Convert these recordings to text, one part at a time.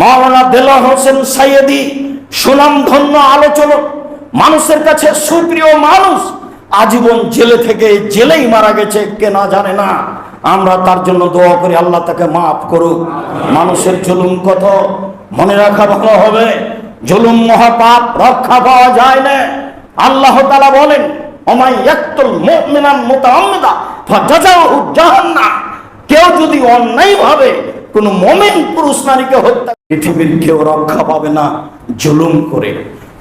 মাওলানা দেলা হোসেন সাইয়েদি সুনামধন্য আলোচক, মানুষের কাছে সুপ্রিয় মানুষ, আজীবন জেলে থেকে জেলেই মারা গেছে, কে না জানে না। আমরা তার জন্য দোয়া করি, আল্লাহ তাকে মাফ করুক। মানুষের জুলুম কত? মনে রাখা ভালো হবে, জুলুম মহাপাপ রক্ষা পাওয়া যায় না। আল্লাহ তাআলা বলেন, ওমাই ইয়াকতুল মুমিনান মুতাআম্মিদা ফাজাযাহু জাহান্নাম। কেউ যদি অন্যায় ভাবে, কোন মমিন পুরুষ নারীকে হত্যা পৃথিবীর কেউ রক্ষা পাবে না, জুলুম করে।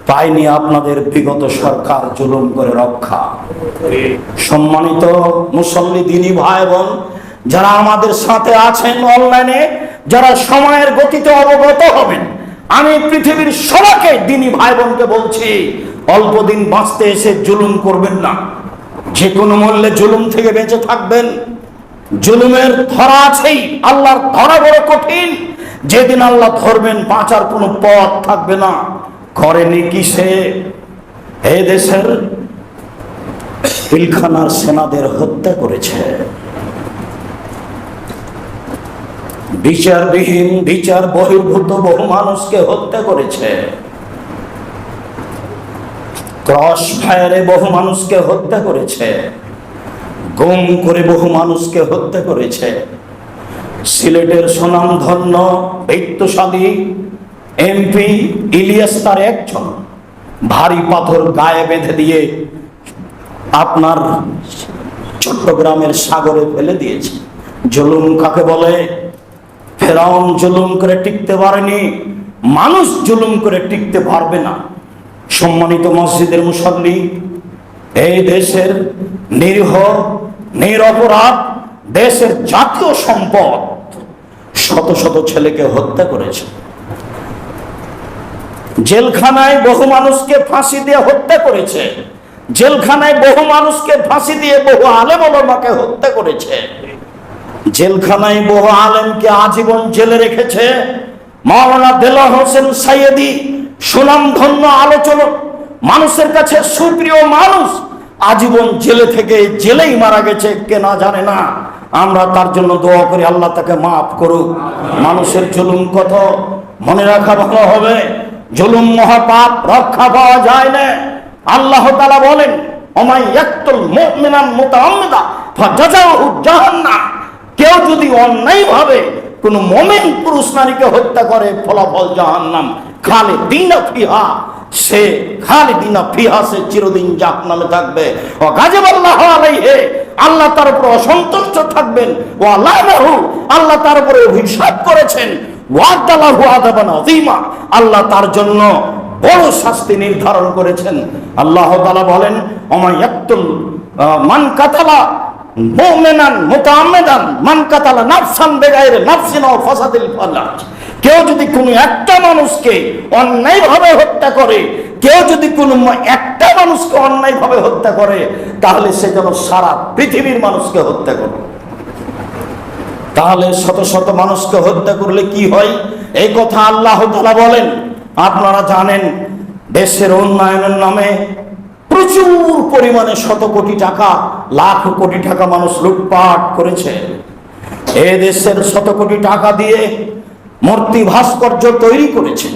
পায়নি আপনাদের বিগত সরকার জুলুম করে রক্ষা। সম্মানিত মুসল্লি, দিনী ভাই বোন যারা আমাদের সাথে আছেন অনলাইনে, যারা সময়ের গতিতে অবগত হবেন, আমি পৃথিবীর সবাইকে, দিনী ভাই বোনকে বলছি, অল্প দিন বাঁচতে এসে জুলুম করবেন না। যে কোনো মূল্যে জুলুম থেকে বেঁচে থাকবেন। জুলুমের ধরা আছেই, আল্লাহর ধরা বড় কঠিন। যেদিন আল্লাহ ধরবেন, বাঁচার কোনো পথ থাকবে না। করেনি কি সে দেশের পিলখানার সেনাদের হত্যা করেছে। বিচারবিহীন, বিচার বহির্ভূত বহু মানুষকে হত্যা করেছে। ক্রস ফায়ারে বহু মানুষকে হত্যা করেছে। গুম করে বহু মানুষকে হত্যা করেছে। সিলেটের সুনামধন্য বৈত্যশালী এমপি ইলিয়াস তার একজন। ভারী পাথর গায়ে বেঁধে দিয়ে আপনার চট্টগ্রামের সাগরে ফেলে দিয়েছে। জুলুম কাকে বলে? ফেরাউন জুলুম করে টিকতে পারেনি, মানুষ জুলুম করে টিকতে পারবে না। সম্মানিত মসজিদের মুসল্লি, এই দেশের নিরীহ, নিরপরাধ, দেশের জাতীয় সম্পদ, শত শত ছেলেকে হত্যা করেছে। জেলখানায় বহু মানুষকে ফাঁসি দিয়ে হত্যা করেছে। জেলখানায় বহু মানুষকে ফাঁসি দিয়ে বহু আলেম ওলামাকে হত্যা করেছে। জেলখানায় বহু আলেমকে আজীবন জেলে রেখেছে মাওলানা দেলা হোসেন সাইয়েদি, সুনামধন্য আলোচক, মানুষের কাছে সুপ্রিয় মানুষ আজীবন জেলে থেকে জেলেই মারা গেছে, কে না জানে না। আমরা তার জন্য দোয়া করি, আল্লাহ তাকে মাফ করুক। মানুষের জুলুম কত? মনে রাখা ভালো হবে, জুলুম মহাপাপ রক্ষা পাওয়া যায় না। আল্লাহ তাআলা বলেন, ওমাই ইয়াকতুল মুমিনান মুতাআম্মিদা ফাজাযাহু জাহান্নাম। কেউ যদি অন্যায় ভাবে, কোন মমিন পুরুষ নারীকে হত্যা করে, ফলাফল জাহান্নাম। খালে দিন ফিহা। সে খালি দিন ফিহা, সে চিরদিন জাহান্নামে থাকবে। ও গাজেব আল্লাহ আলাইহে, আল্লাহ তার উপর অসন্তুষ্ট থাকবেন। ও আল্লাহ আল্লাহ তার উপরে অভিশাপ করেছেন। ওয়াদালাহু আযাবান আযীমা, আল্লাহ তার জন্য বড় শাস্তি নির্ধারণ করেছেন। আল্লাহ তাআলা বলেন অমায়াক্তুল মান কাতালা মুমিনান মুতাআম্মিদান মান কাতালা নাফসান বেগাইরে নাফসিন ও ফাসাদিল কেউ যদি কোনো একটা মানুষকে অন্যায়ভাবে হত্যা করে, কেউ যদি কোনো একটা মানুষকে অন্যায়ভাবে হত্যা করে, তাহলে সে যেন সারা পৃথিবীর মানুষকে হত্যা করে। তাহলে শত শত মানুষকে হত্যা করলে কি হয়? এই কথা আল্লাহ বলেন, আপনারা জানেন, দেশের উন্নয়নের নামে প্রচুর পরিমাণে শত কোটি টাকা, লাখ কোটি টাকা মানুষ লুটপাট করেছে। এ দেশের শত কোটি টাকা দিয়ে মূর্তি ভাস্কর্য তৈরি করেছে।